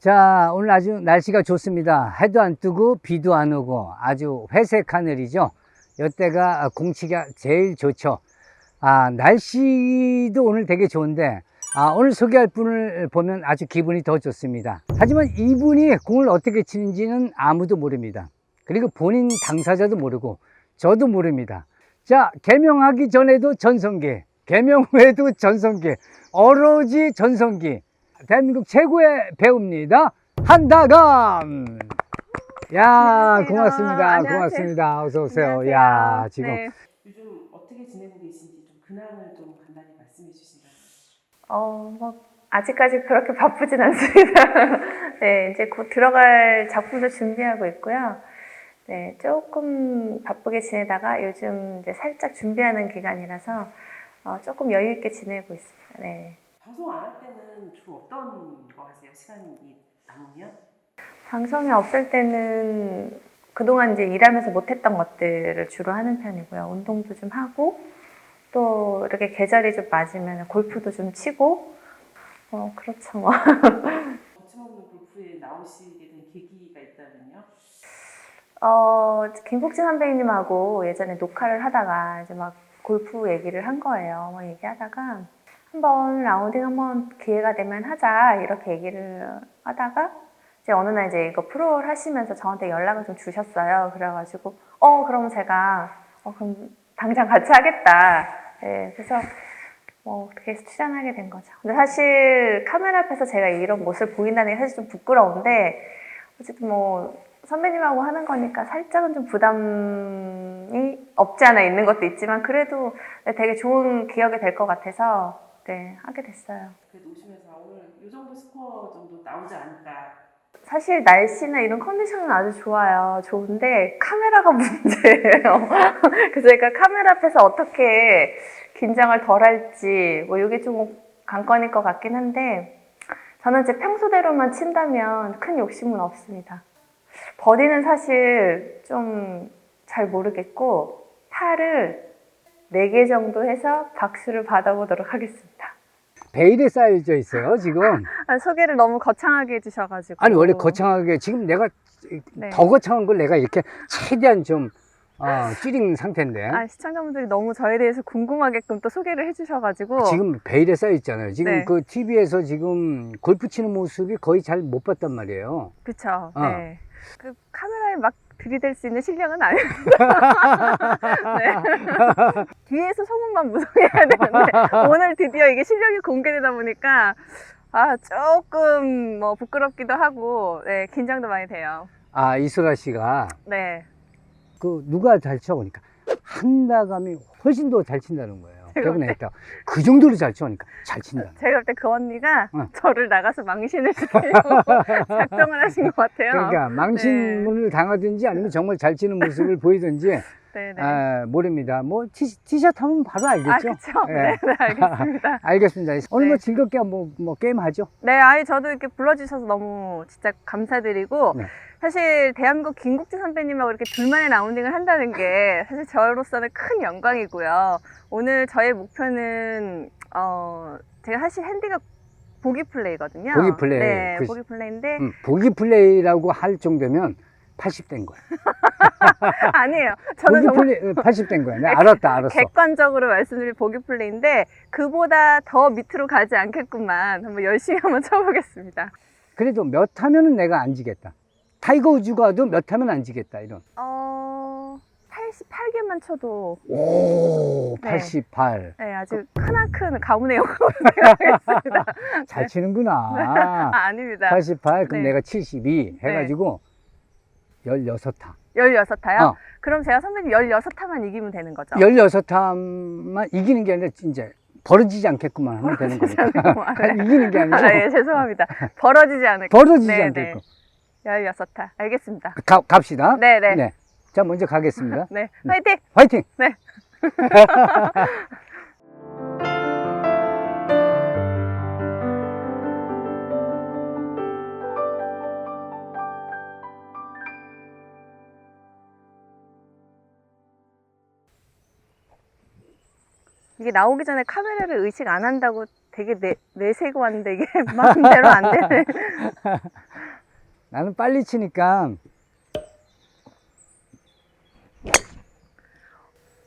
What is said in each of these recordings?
자, 오늘 아주 날씨가 좋습니다. 해도 안 뜨고 비도 안 오고 아주 회색 하늘이죠. 이때가 공치가 제일 좋죠. 아, 날씨도 오늘 되게 좋은데 아, 오늘 소개할 분을 보면 아주 기분이 더 좋습니다. 하지만 이분이 공을 어떻게 치는지는 아무도 모릅니다. 그리고 본인 당사자도 모르고 저도 모릅니다. 자, 개명하기 전에도 전성기, 개명 후에도 전성기, 어로지 전성기. 대한민국 최고의 배우입니다. 한다감. 야, 안녕하세요. 고맙습니다. 안녕하세요. 고맙습니다. 어서 오세요. 안녕하세요. 야, 지금 네. 요즘 어떻게 지내고 계신지 좀 근황을 좀 간단히 말씀해 주신다면. 어, 뭐, 아직까지 그렇게 바쁘진 않습니다. 네, 이제 곧 들어갈 작품도 준비하고 있고요. 네, 조금 바쁘게 지내다가 요즘 이제 살짝 준비하는 기간이라서 어, 조금 여유 있게 지내고 있습니다. 네. 방송 안 할 때는 주로 어떤 거 하세요? 시간이 남으면? 방송이 없을 때는 그동안 이제 일하면서 못했던 것들을 주로 하는 편이고요. 운동도 좀 하고 또 이렇게 계절이 좀 맞으면 골프도 좀 치고 어 그렇죠 뭐. 거침없는 골프에 나오시게 된 계기가 있다면요? 어 김국진 선배님하고 예전에 녹화를 하다가 이제 막 골프 얘기를 한 거예요. 막 얘기하다가 한번 라운딩 한번 기회가 되면 하자 이렇게 얘기를 하다가 이제 어느 날 이제 이거 프로를 하시면서 저한테 연락을 좀 주셨어요. 그래가지고 어 그럼 제가 어 그럼 당장 같이 하겠다. 네, 그래서 뭐 해서 출연하게 된 거죠. 근데 사실 카메라 앞에서 제가 이런 모습을 보인다는 게 사실 좀 부끄러운데 어쨌든 뭐 선배님하고 하는 거니까 살짝은 좀 부담이 없지 않아 있는 것도 있지만 그래도 네, 되게 좋은 기억이 될 것 같아서 네 하게 됐어요. 그래도 오시면서 오늘 이 정도 스코어 정도 나오지 않을까. 사실 날씨나 이런 컨디션은 아주 좋아요. 좋은데 카메라가 문제예요. 그래서 제가 카메라 앞에서 어떻게 긴장을 덜 할지 뭐 이게 좀 관건일 것 같긴 한데 저는 제 평소대로만 친다면 큰 욕심은 없습니다. 버디는 사실 좀 잘 모르겠고 팔을 4개 정도 해서 박수를 받아보도록 하겠습니다. 베일에 쌓여져 있어요, 지금. 소개를 너무 거창하게 해주셔가지고 아니, 원래 거창하게, 지금 내가 네. 더 거창한 걸 내가 이렇게 최대한 좀, 어, 줄인 상태인데. 아, 시청자분들이 너무 저에 대해서 궁금하게끔 또 소개를 해주셔가지고 지금 베일에 쌓여 있잖아요. 지금 네. 그 TV에서 지금 골프 치는 모습이 거의 잘 못 봤단 말이에요. 그쵸 어. 네. 그 카메라에 막 들이댈 수 있는 실력은 아닙니다 네. 뒤에서 소문만 무성해야 되는데 오늘 드디어 이게 실력이 공개되다 보니까 아 조금 뭐 부끄럽기도 하고 네 긴장도 많이 돼요 아, 이소라 씨가 네 그 누가 잘 쳐? 그러니까 한다감이 훨씬 더 잘 친다는 거예요. 제가 최근에 했다. 그 정도로 잘 쳐니까 잘 친다. 제가 볼 때 그 언니가 어. 저를 나가서 망신을 주려고 작정을 하신 것 같아요 그러니까 망신을 당하든지 아니면 정말 잘 치는 모습을 보이든지 네네 아, 모릅니다. 뭐 티, 티셔츠 하면 바로 알겠죠. 아 그쵸 예. 네, 네 알겠습니다 알겠습니다. 오늘 네. 뭐 즐겁게 뭐, 뭐 게임 하죠. 네, 아니 저도 이렇게 불러주셔서 너무 진짜 감사드리고 네. 사실 대한민국 김국진 선배님하고 이렇게 둘만의 라운딩을 한다는 게 사실 저로서는 큰 영광이고요. 오늘 저의 목표는 어 제가 사실 핸디가 보기 플레이거든요. 보기 플레이. 네, 그- 보기 플레이인데 음, 보기 플레이라고 할 정도면 80된 거야. 아니에요. 저는 보기 플레이 80된 거야. 내가 알았다, 알았어. 객관적으로 말씀드릴 보기 플레이인데 그보다 더 밑으로 가지 않겠구만 한번 열심히 한번 쳐보겠습니다. 그래도 몇 하면은 내가 안 지겠다. 타이거 우즈가도 몇 하면 안 지겠다 이런. 어 88개만 쳐도 오, 네. 88. 네, 아주 크나큰 가문의 영광으로 생각하겠습니다. 잘 치는구나. 아, 아닙니다. 88, 그럼 네. 내가 72 해가지고 16타. 16타요? 어. 그럼 제가 선배님 16타만 이기면 되는 거죠? 16타만 이기는 게 아니라 이제 벌어지지 않겠구만 하면 되는 거니까. 이기는 게 아니고 아, 예, 죄송합니다. 벌어지지 않을 벌어지지 네, 않겠고. 네. 16타. 알겠습니다. 가, 갑시다. 네, 네. 자, 먼저 가겠습니다. 네. 화이팅! 화이팅! 네. 이게 나오기 전에 카메라를 의식 안 한다고 되게 내, 내세고 왔는데 이게 마음대로 안 되네. 나는 빨리 치니까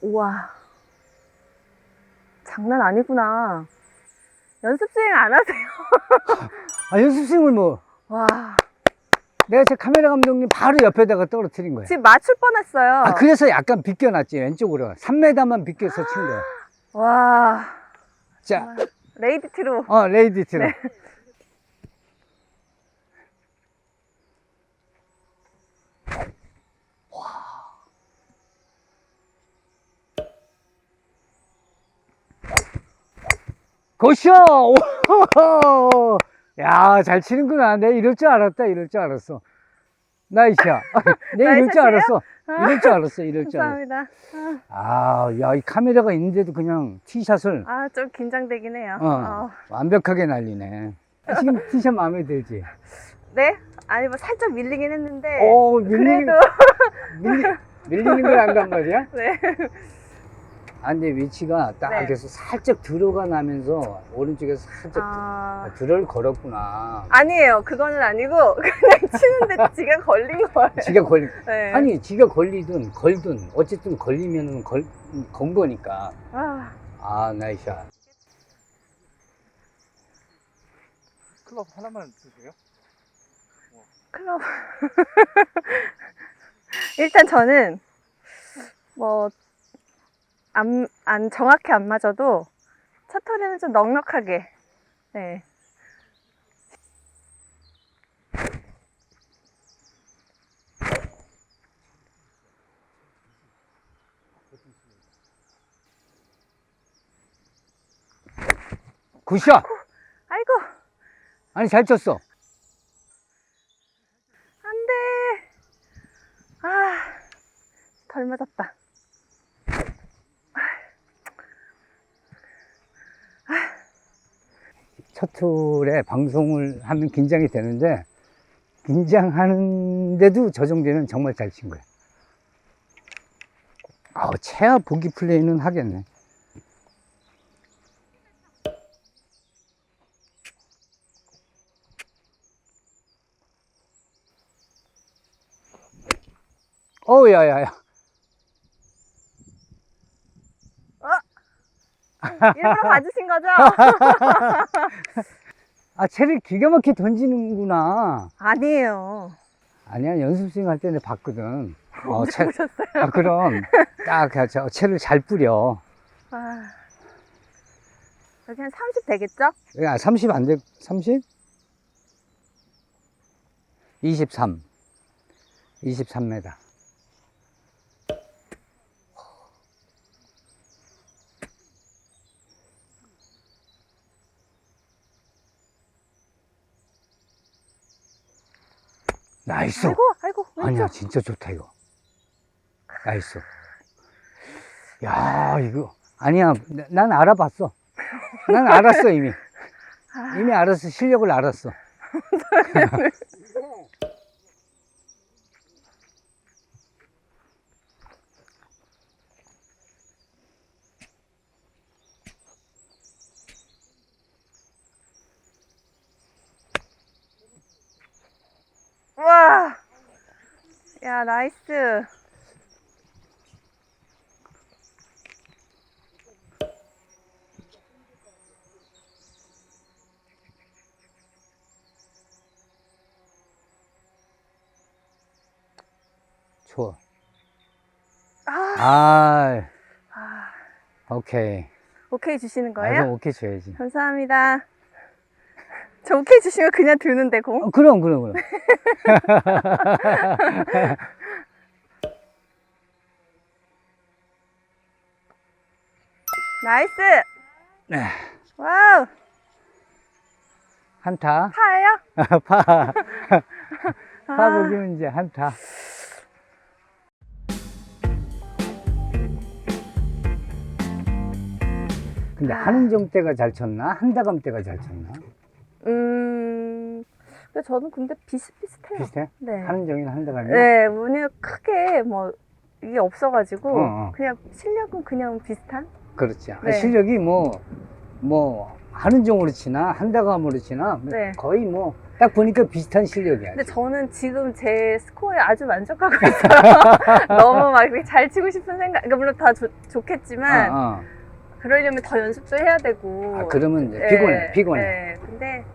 우와. 장난 아니구나. 연습 스윙 안 하세요? 아, 연습 스윙을 뭐 와. 내가 제 카메라 감독님 바로 옆에다가 떨어뜨린 거야. 지금 맞출 뻔했어요. 아, 그래서 약간 비껴놨지, 왼쪽으로. 3m만 비껴서 친 거야. 와. 자, 레이디 트루. 어, 레이디 트로. 네. 고쇼! 오! 야, 잘 치는구나. 내가 이럴 줄 알았다, 이럴 줄 알았어. 나이스야. 내가 이럴 줄? 알았어. 이럴 줄 알았어, 이럴 줄 알았어. 감사합니다. 아, 야, 이 카메라가 있는데도 그냥 티샷을 아, 좀 긴장되긴 해요. 어, 어. 완벽하게 날리네. 지금 티샷 마음에 들지? 네? 아니, 뭐 살짝 밀리긴 했는데. 오, 밀리는, 그래도. 밀리, 밀리는 걸 안 간 말이야? 네. 아, 근데 위치가 딱 네. 그래서 살짝 들어가 나면서 오른쪽에서 살짝 아. 들을 걸었구나. 아니에요. 그거는 아니고, 그냥 치는데 지가 걸린 거예요. 지가 걸리, 네. 아니, 지가 걸리든 걸든 어쨌든 걸리면은 걸, 건 거니까. 아, 아, 나이샷. 클럽 하나만 쓰세요? 클럽. 일단 저는, 뭐, 안, 안, 정확히 안 맞아도, 첫 털에는 좀 넉넉하게, 네. 굿샷! 아이고, 아니, 잘 쳤어. 안 돼. 아, 덜 맞았다. 첫 툴에 방송을 하면 긴장이 되는데, 긴장하는데도 저 정도면 정말 잘 친 거야. 아우, 체아 보기 플레이는 하겠네. 어우, 야, 야, 야. 일부러 봐주신 거죠? 아, 채를 기가 막히게 던지는구나. 아니에요. 아니야, 연습 스윙 할때 내가 봤거든. 어, 채, 보셨어요? 아, 그럼. 딱, 저, 채를 잘 뿌려. 아, 여기 한 30 되겠죠? 야, 30 안 돼, 30? 23. 23m. 나이스. 아이고, 아이고, 아니야, 왼쪽. 진짜 좋다, 이거. 나이스. 야, 이거. 아니야, 나- 난 알아봤어. 난 알았어, 이미. 아, 이미 알았어. 실력을 알았어. 와, 야, 나이스. 좋아. 아, 아, 아, 오케이. 오케이 주시는 아, 거예요? 그럼 오케이 줘야지. 감사합니다. 저 오케이 주시면 그냥 두는데 공? 어, 그럼, 그럼, 그럼. 나이스. 네. 와우. 한타. 파예요? 파. 아. 파보기면 이제 한타. 근데 아. 한은정 때가 잘 쳤나? 한다감 때가 잘 쳤나? 음, 근데 저는 근데 비슷비슷해요. 비슷해? 네. 한은정이나 한다감이? 네, 문이 크게 뭐 이게 없어가지고 어, 어. 그냥 실력은 그냥 비슷한? 그렇지. 아, 네. 실력이 뭐, 뭐, 한은정으로 치나, 한다감으로 치나, 네. 거의 뭐, 딱 보니까 비슷한 실력이야. 근데 저는 지금 제 스코어에 아주 만족하고 있어요. 너무 막 잘 치고 싶은 생각, 그러니까 물론 다 좋, 좋겠지만, 어, 어. 그러려면 더 연습도 해야 되고. 아, 그러면 이제 네, 피곤해, 피곤해. 네, 근데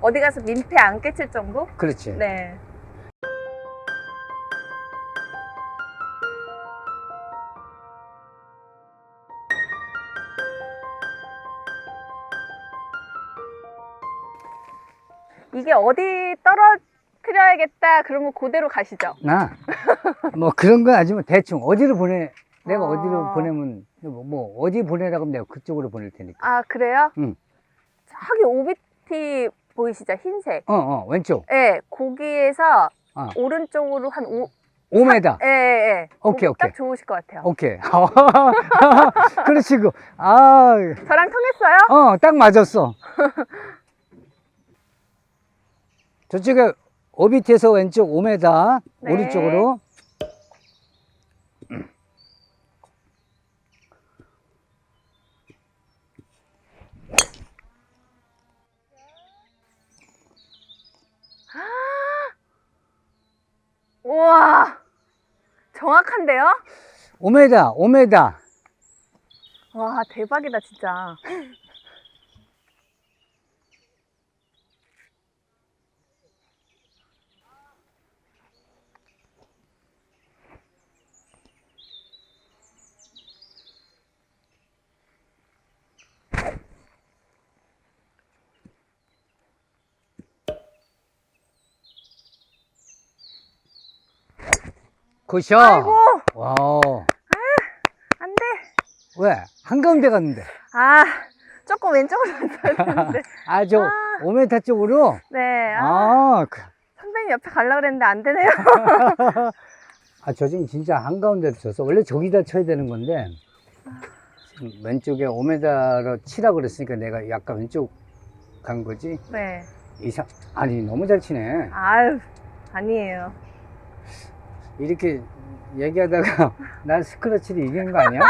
어디 가서 민폐 안 끼칠 정도? 그렇지. 네. 이게 어디 떨어뜨려야겠다 그러면 그대로 가시죠. 나, 뭐 그런 건 아니지만 대충 어디로 보내, 내가 아. 어디로 보내면, 뭐, 뭐 어디 보내라고 하면 내가 그쪽으로 보낼 테니까. 아 그래요? 응. 저기 OBT 보이시죠? 흰색. 어, 어, 왼쪽. 네, 거기에서 어. 오른쪽으로 한 5, 5m. 예, 예, 예. 오케이, 딱 오케이. 좋으실 것 같아요. 오케이. 그렇지, 그. 아, 저랑 통했어요? 어, 딱 맞았어. 저쪽에 오비트에서 왼쪽 5m, 네. 오른쪽으로. 우와, 정확한데요? 5m, 5m. 와, 대박이다, 진짜. 굿샷. 아이고, 와우. 안 돼. 왜? 한가운데 갔는데. 아, 조금 왼쪽으로 갔었는데. 아, 저 아. 5m 쪽으로? 네, 아, 아, 그- 선배님 옆에 가려고 그랬는데 안 되네요. 아, 저 지금 진짜 한가운데로 쳤어. 원래 저기다 쳐야 되는 건데, 지금 왼쪽에 5m로 치라고 그랬으니까 내가 약간 왼쪽 간 거지. 네. 이상, 아니, 너무 잘 치네. 아유, 아니에요. 이렇게 얘기하다가 난 스크래치를 이기는 거 아니야?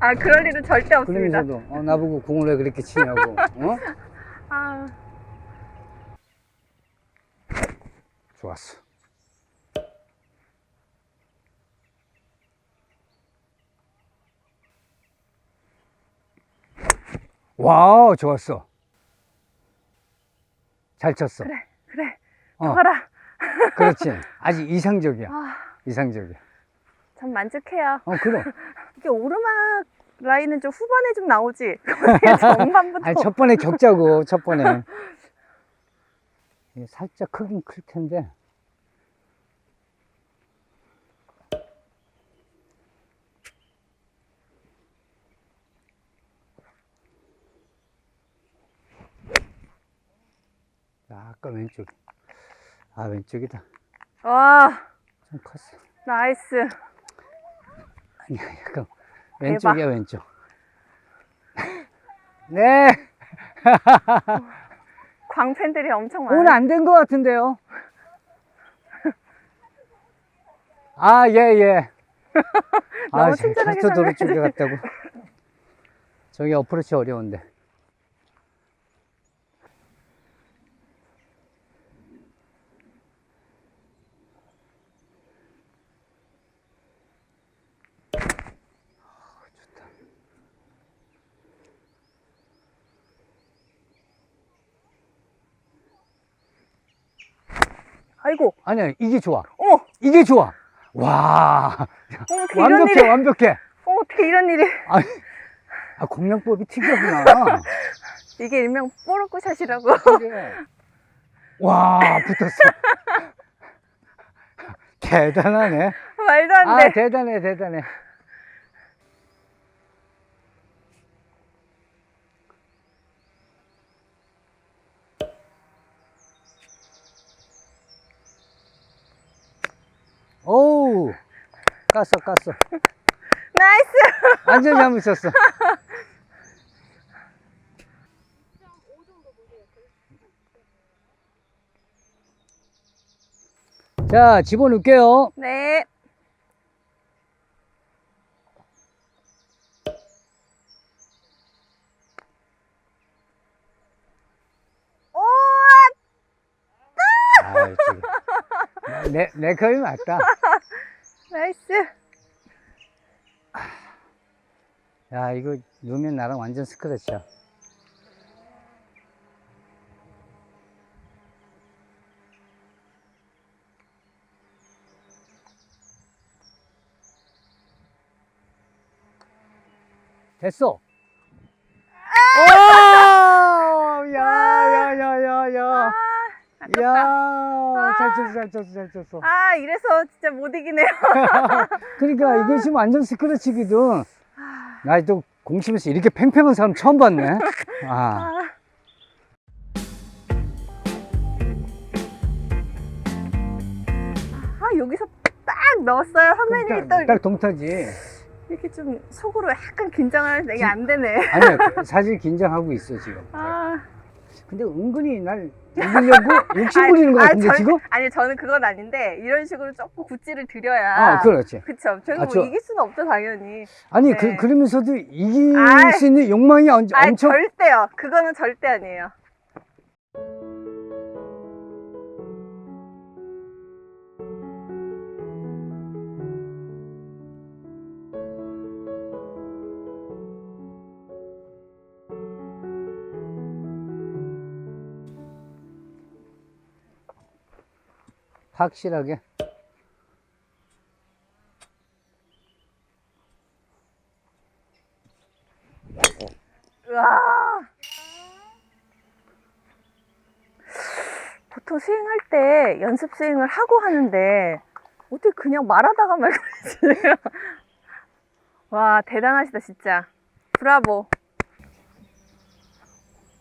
아, 그럴 일은 절대 없습니다. 그러면서도, 어, 나보고 공을 왜 그렇게 치냐고, 어? 아, 좋았어. 와우, 좋았어. 잘 쳤어. 그래, 그래. 어, 가라. 그렇지. 아주 이상적이야. 아, 이상적이야. 참 만족해요. 어, 그럼. 이게 오르막 라인은 좀 후반에 좀 나오지. 전반부터. 아니, 첫 번에 격자고, 첫 번에. 살짝 크긴 클 텐데. 약간 왼쪽. 아, 왼쪽이다. 와, 좀 컸어. 나이스. 아니야, 약간 왼쪽이야, 왼쪽. 네. 광팬들이 엄청 많아요. 오늘 안 된 것 같은데요? 아, 예, 예. 너무 아, 친절하게 설명해 갔다고. 저기 어프로치 어려운데. 아이고, 아니야, 이게 좋아. 어머, 이게 좋아. 와, 어머, 어떻게 이런 완벽해, 일이. 완벽해. 어머, 어떻게 이런 일이. 아, 아 공략법이 특이하구나. 이게 일명 뽀로꾸샷이라고. 와, 붙었어. 대단하네. 말도 안 아, 돼. 대단해, 대단해. 오우, 깠어, 깠어. 나이스. 완전 잘못 쳤어. 자, 집어넣을게요. 네. 오! 내, 내 컵이 맞다. 나이스. 야, 이거 넣으면 나랑 완전 스크래치야. 됐어. 오! 야, 야, 야, 야, 야. 야, 잘 쳤어, 잘 쳤어, 잘 쳤어. 아, 이래서 진짜 못 이기네요. 그러니까 이것이 완전 스크래치거든. 나 또 공치면서 이렇게 팽팽한 사람 처음 봤네. 아, 아, 여기서 딱 넣었어요. 선배님이 딱, 또딱 동타지. 이렇게 좀 속으로 약간 긴장을 하는데 이게 안 되네. 아니야, 사실 긴장하고 있어 지금. 아, 근데 은근히 날 이기려고 욕심 부리는 것 아, 같은데 저- 지금? 아니 저는 그건 아닌데 이런 식으로 조금 구찌를 드려야 아, 그렇지. 그쵸 저희가 아, 뭐 저- 이길 수는 없죠 당연히 아니 네. 그, 그러면서도 이길 아이. 수 있는 욕망이 엄- 아 엄청. 절대요 그거는 절대 아니에요 확실하게. 보통 스윙할 때 연습 스윙을 하고 하는데 어떻게 그냥 말하다가 말 그러지 와 대단하시다 진짜 브라보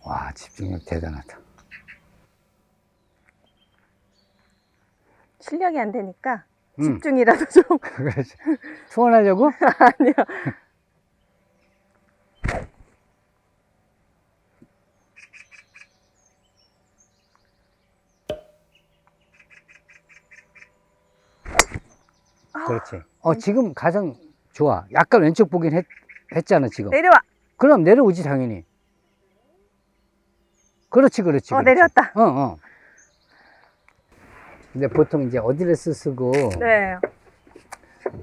와 집중력 대단하다. 실력이 안 되니까 음, 집중이라도 좀 그렇지. 투혼하려고? 아니요 그렇지. 어 지금 가장 좋아. 약간 왼쪽 보긴 했, 했잖아 지금. 내려와 그럼 내려오지 당연히. 그렇지, 그렇지. 어 그렇지. 내려왔다 어, 어. 근데 보통 이제 어드레스 쓰고 네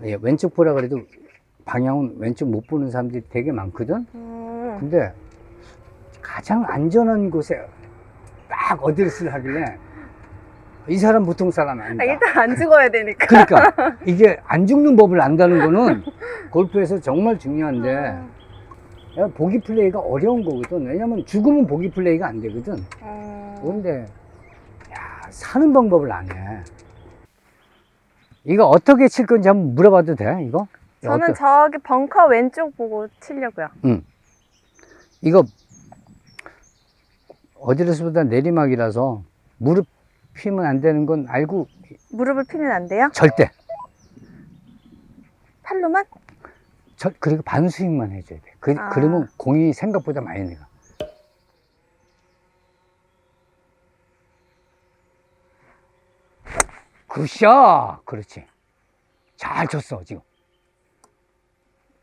예, 왼쪽 보라 그래도 방향은 왼쪽 못 보는 사람들이 되게 많거든. 음, 근데 가장 안전한 곳에 딱 어드레스를 하길래 이 사람 보통 사람 아니다. 아, 일단 안 죽어야 되니까 그러니까 이게 안 죽는 법을 안다는 거는 골프에서 정말 중요한데 야, 보기 플레이가 어려운 거거든. 왜냐면 죽으면 보기 플레이가 안 되거든. 음, 그런데 야, 사는 방법을 안 해. 이거 어떻게 칠 건지 한번 물어봐도 돼? 이거? 저는 어떠- 저기 벙커 왼쪽 보고 치려고요 이거 어드레스보다 내리막이라서 무릎 피면 안 되는 건 알고 무릎을 피면 안 돼요? 절대. 팔로만? 절, 그리고 반스윙만 해줘야 돼. 그, 아. 그러면 공이 생각보다 많이 내가. 굿샷! 그렇지. 잘 쳤어, 지금.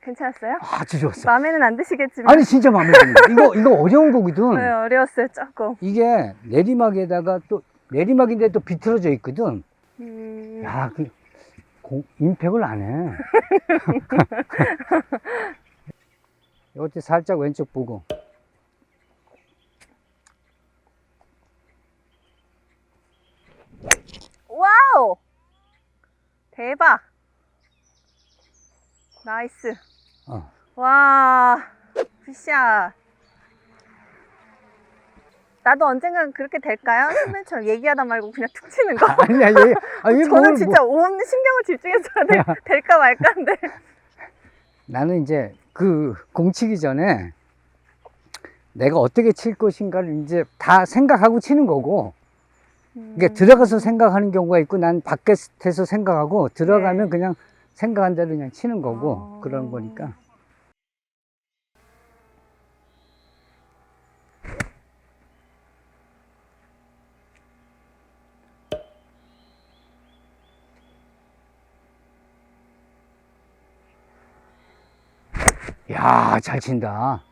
괜찮았어요? 아주 좋았어. 마음에는 안 드시겠지만 아니, 진짜 마음에 든다. 이거, 이거 어려운 거거든. 네, 어려웠어요 조금 이게 내리막에다가 또, 내리막인데 또 비틀어져 있거든. 음, 야, 그, 공, 임팩을 안 해. 이것도 살짝 왼쪽 보고. 와우! 대박! 나이스. 어. 와 굿샷. 나도 언젠간 그렇게 될까요? 선배처럼 얘기하다 말고 그냥 툭 치는 거? 아니야, 얘, 아, 얘 저는 뭘, 진짜 온 신경을 집중해서 될, 될까 말까인데. 나는 이제 그 공치기 전에 내가 어떻게 칠 것인가를 이제 다 생각하고 치는 거고, 이게 음. 들어가서 생각하는 경우가 있고, 난 밖에서 생각하고, 들어가면 네. 그냥 생각한 대로 그냥 치는 거고, 어. 그런 거니까. 야, 잘 친다.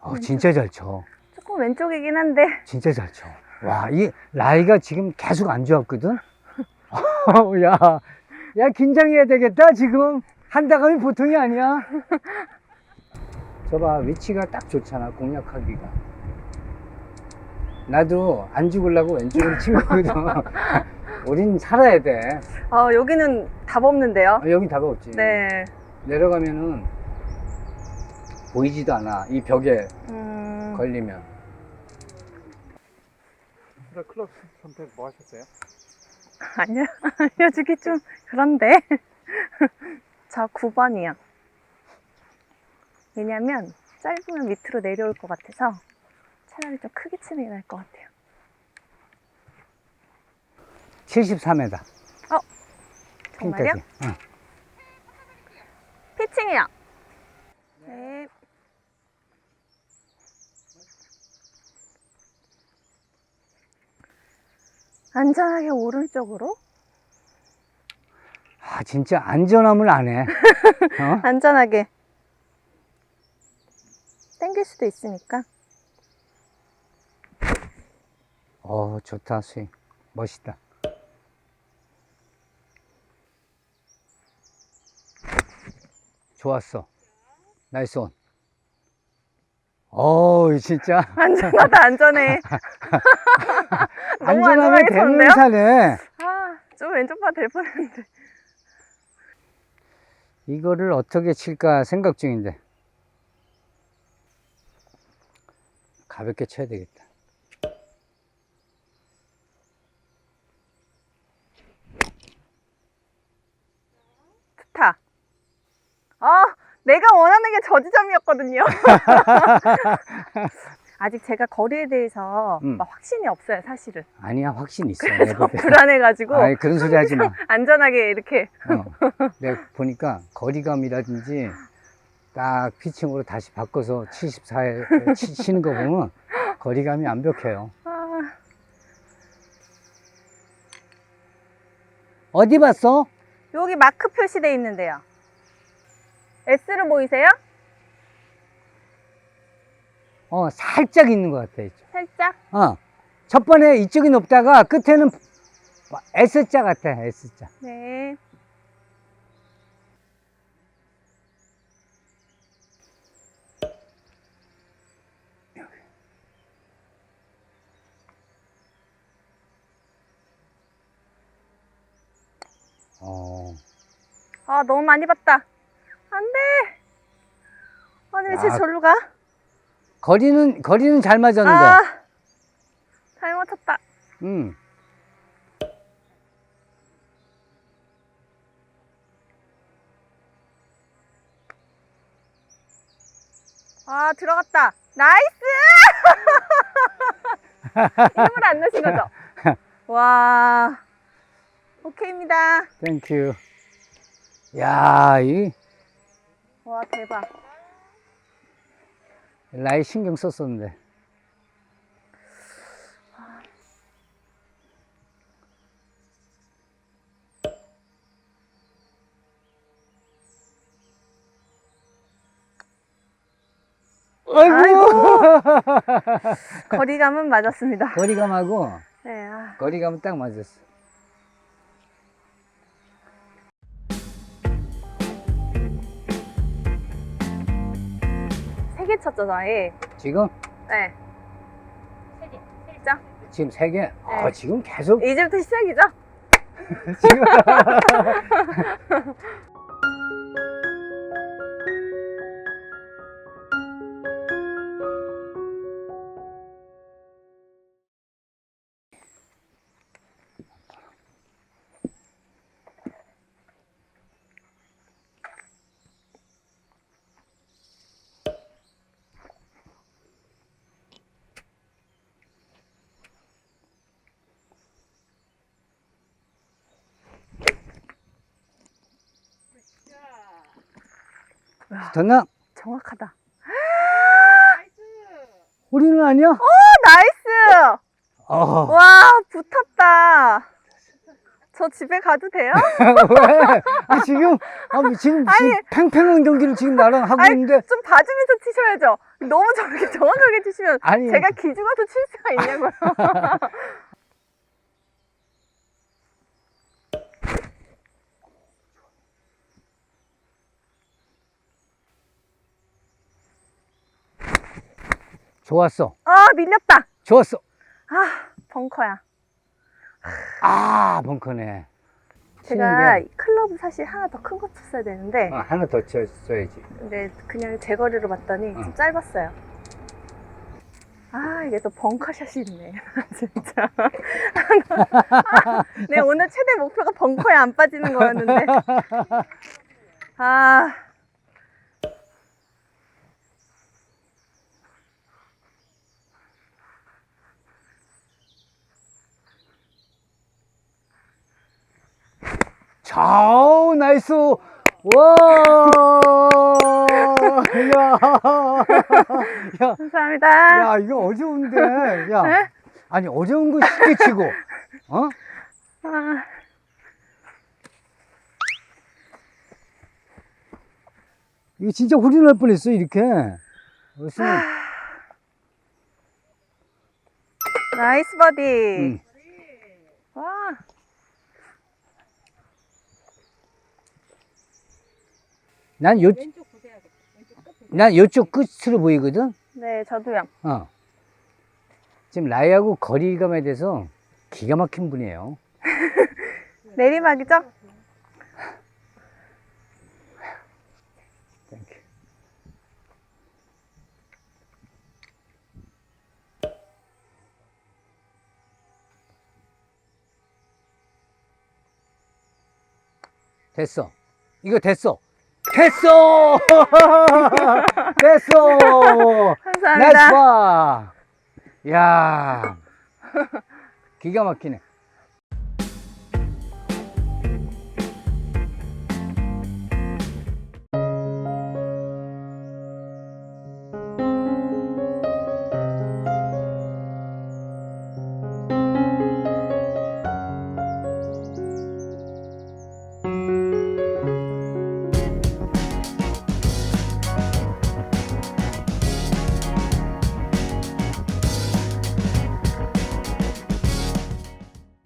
어, 진짜 잘 쳐. 조금 왼쪽이긴 한데 진짜 잘 쳐. 와, 이 라이가 지금 계속 안 좋았거든? 야, 야, 긴장해야 되겠다, 지금. 한다감이 보통이 아니야. 저봐, 위치가 딱 좋잖아, 공략하기가. 나도 안 죽으려고 왼쪽으로 친 거거든. 우린 살아야 돼. 어, 여기는 답 없는데요. 아, 여기 답이 없지. 네. 내려가면은 보이지도 않아. 이 벽에 음, 걸리면. 그래 클럽 선택 뭐 하셨어요? 알려, 알려주기 좀 그런데. 자, 9번이요. 왜냐면 짧으면 밑으로 내려올 것 같아서 차라리 좀 크게 치는 게 나을 것 같아요. 74m. 정말요? 핀까지. 응. 피칭이요. 네. 안전하게 오른쪽으로. 아, 진짜 안전함을 안 해. 어? 안전하게. 땡길 수도 있으니까. 어, 좋다, 스윙. 멋있다. 좋았어. 나이스 온. 어우, 진짜. 안전하다, 안전해. 안전하게 쳤는데요? 대명사네. 아, 좀 왼쪽 봐될 뻔했는데. 이거를 어떻게 칠까 생각 중인데. 가볍게 쳐야 되겠다. 좋다. 아, 내가 원하는 게 저 지점이었거든요. 아직 제가 거리에 대해서 음. 막 확신이 없어요, 사실은. 아니야, 확신 있어. 그래서 내가 볼 때. 불안해가지고 아이, 그런 소리 하지 마. 안전하게 이렇게. 어, 내가 보니까 거리감이라든지 딱 피칭으로 다시 바꿔서 74에 치는 거 보면 거리감이 완벽해요. 아, 어디 봤어? 여기 마크 표시돼 있는데요. S로 보이세요? 어, 살짝 있는 것 같아. 이쪽. 살짝. 어, 첫 번에 이쪽이 높다가 끝에는 S자 같아, S자. 네. 어, 아, 너무 많이 봤다. 안 돼. 아니, 왜 쟤 야. 절로 가? 거리는, 거리는 잘 맞았는데. 아, 잘못 쳤다. 음. 아, 들어갔다. 나이스! 힘을 안 넣으신 거죠? 와, 오케이입니다. 땡큐. 야, 이 와, 대박. 라이 신경 썼었는데. 아이고! 거리감은 맞았습니다. 거리감하고 네, 아, 거리감은 딱 맞았어. 세 개 쳤죠, 나에. 지금 네. 세 개. 세 개. 지금 세 개. 아, 네. 지금 계속 이제부터 시작이죠? 지금 됐나? 정확하다. 우리는 아니야? 오, 나이스! 어. 와, 붙었다. 저 집에 가도 돼요? 왜? 아, 지금, 아, 지금, 지금 팽팽한 경기를 지금 나랑 하고 아니, 있는데, 좀 봐주면서 치셔야죠. 너무 저렇게 정확하게 치시면 아니. 제가 기죽어서 칠 수가 있냐고요. 좋았어. 아, 밀렸다. 좋았어. 아, 벙커야. 아, 벙커네. 제가 치는 클럽을 사실 하나 더 큰 거 쳤어야 되는데 게, 어, 하나 더 쳤어야지. 근데 그냥 제 거리로 봤더니 좀 어. 짧았어요. 아 이게 또 벙커샷이 있네 진짜. 아, 내 오늘 최대 목표가 벙커에 안 빠지는 거였는데. 아 자, 나이스. 와, 야, 야, 감사합니다. 야, 이거 어려운데, 야. 네? 아니, 어려운 거 쉽게 치고, 어? 아, 이거 진짜 홀이 날 뻔했어, 이렇게. 없으면, 나이스 버디. 응. 와 난 요, 난 요쪽 끝으로 보이거든? 네 저도요. 어. 지금 라이하고 거리감에 대해서 기가 막힌 분이에요. 내리막이죠? 땡큐. 됐어. 이거 됐어. 됐어! 됐어! 감사합니다. 나이스 파! 야 기가 막히네.